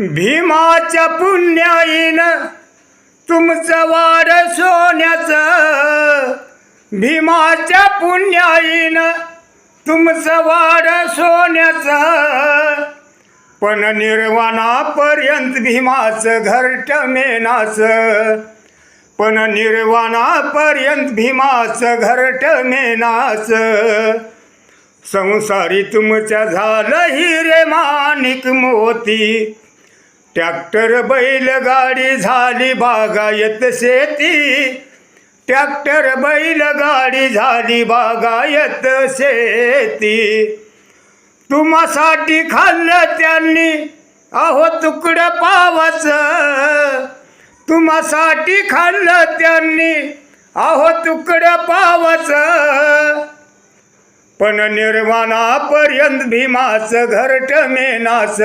भीमाच्या पुण्याईन तुमचं वार सोन्याचं. भीमाच्या पुण्याईन तुमचं वार सोन्याचं. पण निर्वाणापर्यंत भीमाचं घरट मेनाचं पण निर्वाणापर्यंत भीमाचं घरट मेनाचं संसारी तुमच्या झालं हिरे माणिक मोती. ट्रॅक्टर बैलगाडी झाली बागायत शेती. ट्रॅक्टर बैलगाडी झाली बागायत शेती. तुम्हासाठी खाल्लं त्यांनी अहो तुकडं पावाचं. तुम्हासाठी खाल्लं त्यांनी अहो तुकडं पावाचं. पण निर्वाणापर्यंत भीमाचं घरट मेनास